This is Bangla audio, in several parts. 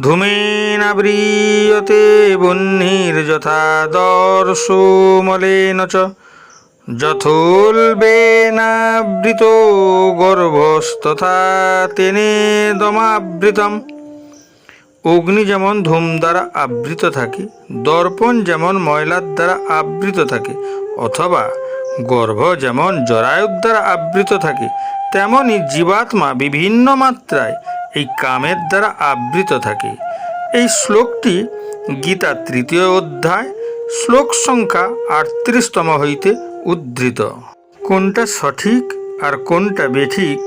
ধূমেনাব্রিয়তে বহ্নির্যথা দর্শমলেন চ। যথোল্বেনাবৃত গর্ভস্তথা তেনে দমাবৃতম। অগ্নি যেমন ধূম দ্বারা আবৃত থাকে, দর্পণ যেমন ময়লার দ্বারা আবৃত থাকে, অথবা গর্ভ যেমন জরায়ুর দ্বারা আবৃত থাকে তেমনই জীবাত্মা বিভিন্ন মাত্রায় এই কামের দ্বারা আবৃত থাকে। এই শ্লোকটি গীতা তৃতীয় অধ্যায়, শ্লোক সংখ্যা আটত্রিশতম হইতে উদ্ধৃত। কোনটা সঠিক আর কোনটা বেঠিক,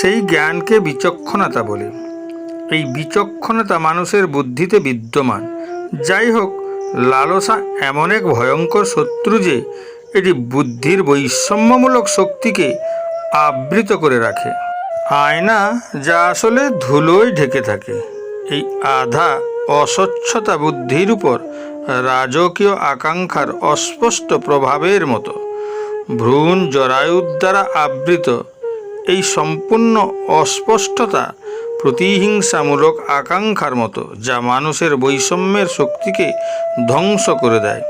সেই জ্ঞানকে বিচক্ষণতা বলে। এই বিচক্ষণতা মানুষের বুদ্ধিতে বিদ্যমান। যাই হোক লালসা এমন এক ভয়ঙ্কর শত্রু যে, এটি বুদ্ধির বৈষম্যমূলক শক্তিকে আবৃত করে রাখে। আয়না যা আসলে ধুলোয় ঢেকে থাকে। এই আধা অস্বচ্ছতা বুদ্ধির উপর রাজকীয় আকাঙ্ক্ষার অস্পষ্ট প্রভাবের মতো। ভ্রূণ জরায়ুর দ্বারা আবৃত এই সম্পূর্ণ অস্পষ্টতা প্রতিহিংসামূলক আকাঙ্ক্ষার মতো যা মানুষের বৈষম্যের শক্তিকে ধ্বংস করে দেয়।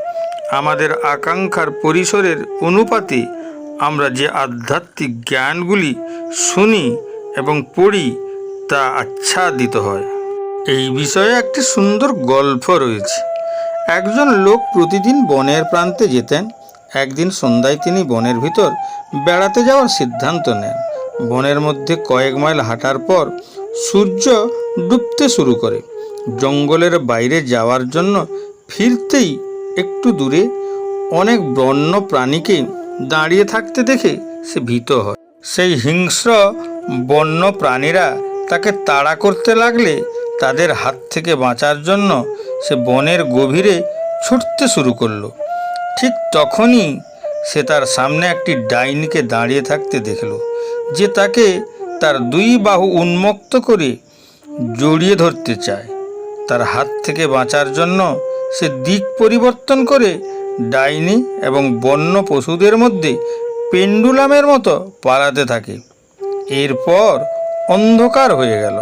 আমাদের আকাঙ্ক্ষার পরিসরের অনুপাতে আমরা যে আধ্যাত্মিক জ্ঞানগুলি শুনি এবং পড়ি তা আচ্ছাদিত হয়। এই বিষয়ে একটি সুন্দর গল্প রয়েছে। একজন লোক প্রতিদিন বনের প্রান্তে যেতেন। একদিন সন্ধ্যায় তিনি বনের ভিতর বেড়াতে যাওয়ার সিদ্ধান্ত নেন। বনের মধ্যে কয়েক মাইল হাঁটার পর সূর্য ডুবতে শুরু করে। জঙ্গলের বাইরে যাওয়ার জন্য ফিরতেই একটু দূরে অনেক বন্য প্রাণীকে দাঁড়িয়ে থাকতে দেখে সে ভীত হয়। সেই হিংস্র বন্য প্রাণীরা তাকে তাড়া করতে লাগলে তাদের হাত থেকে বাঁচার জন্য সে বনের গভীরে ছুটতে শুরু করল। ঠিক তখনই সে তার সামনে একটি ডাইনিকে দাঁড়িয়ে থাকতে দেখল, যে তাকে তার দুই বাহু উন্মুক্ত করে জড়িয়ে ধরতে চায়। তার হাত থেকে বাঁচার জন্য সে দিক পরিবর্তন করে ডাইনি এবং বন্য পশুদের মধ্যে পেন্ডুলামের মতো পালাতে থাকে। এরপর অন্ধকার হয়ে গেল।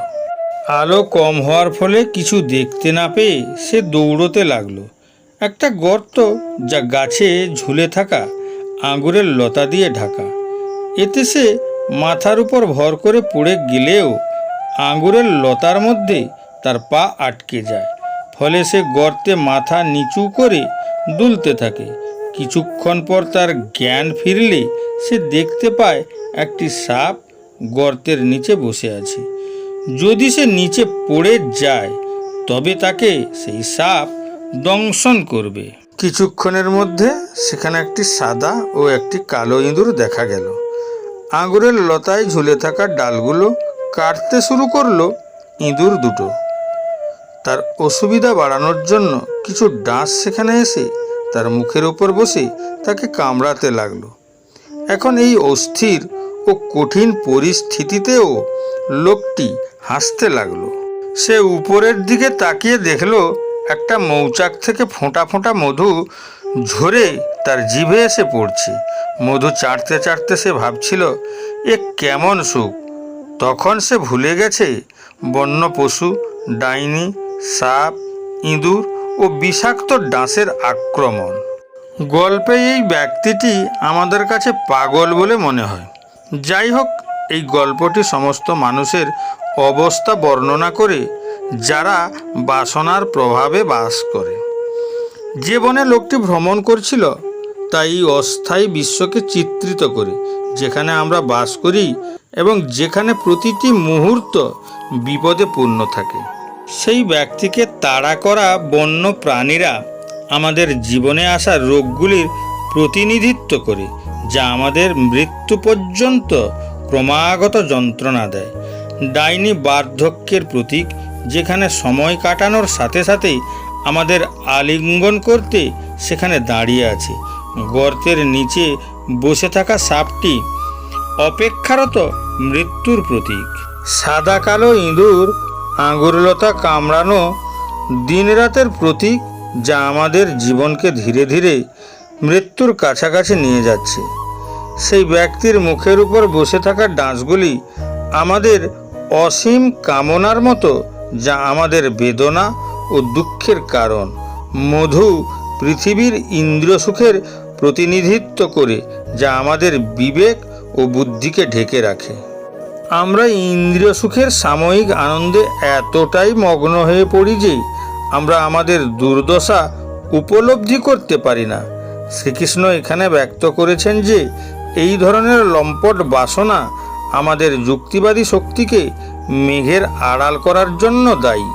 আলো কম হওয়ার ফলে কিছু দেখতে না পেয়ে সে দৌড়তে লাগল। একটা গর্ত যা গাছে ঝুলে থাকা আঙুরের লতা দিয়ে ঢাকা। এতে সে মাথার উপর ভর করে পড়ে গেলেও আঙুরের লতার মধ্যে তার পা আটকে যায়। ফলে সে গর্তে মাথা নিচু করে দুলতে থাকে। কিছুক্ষণ পর তার জ্ঞান ফিরলে সে দেখতে পায় একটি সাপ গর্তের নিচে বসে আছে। যদি সে নিচে পড়ে যায়, তবে তাকে সেই সাপ দংশন করবে। কিছুক্ষণের মধ্যে সেখানে একটি সাদা ও একটি কালো ইঁদুর দেখা গেল। আঙুরের লতায় ঝুলে থাকা ডালগুলো কাটতে শুরু করল ইঁদুর দুটো। তার অসুবিধা বাড়ানোর জন্য কিছু ডাঁশ সেখানে এসে তার মুখের ওপর বসে তাকে কামড়াতে লাগল। এখন এই অস্থির ও কঠিন পরিস্থিতিতেও লোকটি হাসতে লাগল। সে উপরের দিকে তাকিয়ে দেখল, একটা মৌচাক থেকে ফোঁটা ফোঁটা মধু ঝরে তার জিভে এসে পড়ছে। মধু চাটতে চাটতে সে ভাবছিল, এ কেমন সুখ? তখন সে ভুলে গেছে, বন্য পশু, ডাইনি সাপ, ইঁদুর ও বিষাক্ত ডাঁসের আক্রমণ। গল্পে এই ব্যক্তিটি আমাদের কাছে পাগল বলে মনে হয়। যাই হোক, এই গল্পটি সমস্ত মানুষের অবস্থা বর্ণনা করে, যারা বাসনার প্রভাবে বাস করে। যে বনে লোকটি ভ্রমণ করছিল, তাই এই অস্থায়ী বিশ্বকে চিত্রিত করে, যেখানে আমরা বাস করি এবং যেখানে প্রতিটি মুহূর্ত বিপদে পূর্ণ থাকে। সেই ব্যক্তিকে তাড়া করা বন্য প্রাণীরা আমাদের জীবনে আসা রোগগুলির প্রতিনিধিত্ব করে, যা আমাদের মৃত্যু পর্যন্ত ক্রমাগত যন্ত্রণা দেয়। ডাইনি বার্ধক্যের প্রতীক, যেখানে সময় কাটানোর সাথে সাথেই আমাদের আলিঙ্গন করতে সেখানে দাঁড়িয়ে আছে। গর্তের নিচে বসে থাকা সাপটি অপেক্ষারত মৃত্যুর প্রতীক। সাদা কালো ইঁদুর আঙুরলতা কামড়ানো দিনরাতের প্রতীক যা আমাদের জীবনকে ধীরে ধীরে মৃত্যুর কাছাকাছি নিয়ে যাচ্ছে। সেই ব্যক্তির মুখের উপর বসে থাকা ডাঁশগুলি আমাদের অসীম কামনার মতো যা আমাদের বেদনা ও দুঃখের কারণ। মধু পৃথিবীর ইন্দ্রিয় সুখের প্রতিনিধিত্ব করে যা আমাদের বিবেক ও বুদ্ধিকে ঢেকে রাখে। আমরা ইন্দ্রিয় সুখের সাময়িক আনন্দে এতটাই মগ্ন হয়ে পড়ি যে আমরা আমাদের দুর্দশা উপলব্ধি করতে পারি না। শ্রীকৃষ্ণ এখানে ব্যক্ত করেছেন যে এই ধরনের লম্পট বাসনা আমাদের যুক্তিবাদী শক্তিকে মেঘের আড়াল করার জন্য দায়ী।